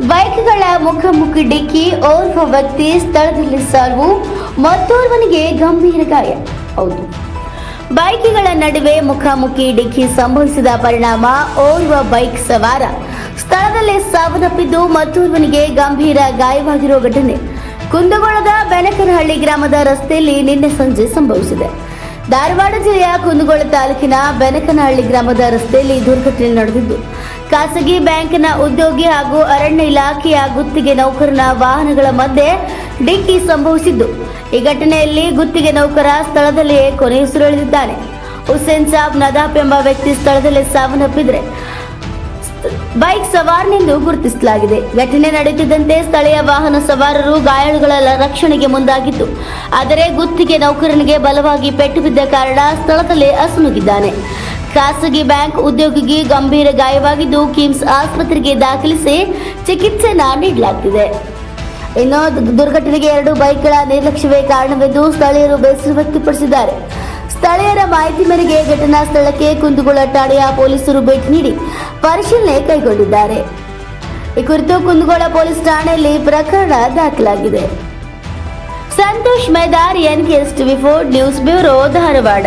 ಬೈಕ್ಗಳ ಮುಖಾಮುಖಿ ಡಿಕ್ಕಿ ಓರ್ವ ವ್ಯಕ್ತಿ ಸ್ಥಳದಲ್ಲಿ ಸಾವು, ಮತ್ತೋರ್ವನಿಗೆ ಗಂಭೀರ ಗಾಯ. ಹೌದು. ಬೈಕ್ಗಳ ನಡುವೆ ಮುಖಾಮುಖಿ ಡಿಕ್ಕಿ ಸಂಭವಿಸಿದ ಪರಿಣಾಮ ಓರ್ವ ಬೈಕ್ ಸವಾರ. ಸ್ಥಳದಲ್ಲೇ ಸಾವನ್ನಪ್ಪಿದ್ದು ಮತ್ತೋರ್ವನಿಗೆ ಗಂಭೀರ ಗಾಯವಾಗಿರುವ ಘಟನೆ. ಕುಂದಗೋಳದ ಬೆನಕನಹಳ್ಳಿ ಗ್ರಾಮದ ರಸ್ತೆಯಲ್ಲಿ ನಿನ್ನೆ ಸಂಜೆ ಸಂಭವಿಸಿದೆ. ಧಾರವಾಡ ಜಿಲ್ಲೆಯ ಕುಂದಗೋಳ ತಾಲೂಕಿನ ಬೆನಕನಹಳ್ಳಿ ಗ್ರಾಮದ ರಸ್ತೆಯಲ್ಲಿ ದುರ್ಘಟನೆ ನಡೆದಿದ್ದು ಖಾಸಗಿ ಬ್ಯಾಂಕ್ನ ಉದ್ಯೋಗಿ ಹಾಗೂ ಅರಣ್ಯ ಇಲಾಖೆಯ ಗುತ್ತಿಗೆ ನೌಕರನ ವಾಹನಗಳ ಮಧ್ಯೆ ಡಿಕ್ಕಿ ಸಂಭವಿಸಿದ್ದು. ಈ ಘಟನೆಯಲ್ಲಿ ಗುತ್ತಿಗೆ ನೌಕರ ಸ್ಥಳದಲ್ಲಿಯೇ ಕೊನೆಯುಸಿರೆಳೆದಿದ್ದಾನೆ ಹುಸೇನ್ ಸಾಬ್ ನದಾಫ್ ಎಂಬ ವ್ಯಕ್ತಿ ಸ್ಥಳದಲ್ಲೇ ಸಾವನ್ನಪ್ಪಿದ್ರೆ ಬೈಕ್ ಸವಾರನೆಂದು ಗುರುತಿಸಲಾಗಿದೆ. ಘಟನೆ ನಡೆಯುತ್ತಿದ್ದಂತೆ ಸ್ಥಳೀಯ ವಾಹನ ಸವಾರರು ಗಾಯಾಳುಗಳ ರಕ್ಷಣೆಗೆ ಮುಂದಾಗಿದ್ದು, ಆದರೆ ಗುತ್ತಿಗೆ ನೌಕರನಿಗೆ ಬಲವಾಗಿ ಪೆಟ್ಟು ಬಿದ್ದ ಕಾರಣ ಸ್ಥಳದಲ್ಲೇ ಅಸುನೀಗಿದ್ದಾನೆ. ಖಾಸಗಿ ಬ್ಯಾಂಕ್ ಉದ್ಯೋಗಿಗೆ ಗಂಭೀರ ಗಾಯವಾಗಿದ್ದು ಕಿಮ್ಸ್ ಆಸ್ಪತ್ರೆಗೆ ದಾಖಲಿಸಿ ಚಿಕಿತ್ಸೆನ ನೀಡಲಾಗ್ತಿದೆ. ಇನ್ನು ದುರ್ಘಟನೆಗೆ ಎರಡು ಬೈಕ್ಗಳ ನಿರ್ಲಕ್ಷ್ಯವೇ ಕಾರಣವೆಂದು ಸ್ಥಳೀಯರು ಬೇಸರ ವ್ಯಕ್ತಪಡಿಸಿದ್ದಾರೆ. ಸ್ಥಳೀಯರ ಮಾಹಿತಿ ಮೇರೆಗೆ ಘಟನಾ ಸ್ಥಳಕ್ಕೆ ಕುಂದಗೋಳ ಠಾಣೆಯ ಪೊಲೀಸರು ಭೇಟಿ ನೀಡಿ ಪರಿಶೀಲನೆ ಕೈಗೊಂಡಿದ್ದಾರೆ. ಈ ಕುರಿತು ಕುಂದಗೋಳ ಪೊಲೀಸ್ ಠಾಣೆಯಲ್ಲಿ ಪ್ರಕರಣ ದಾಖಲಾಗಿದೆ. Santosh Maidar N TV four news bureau Dharwad.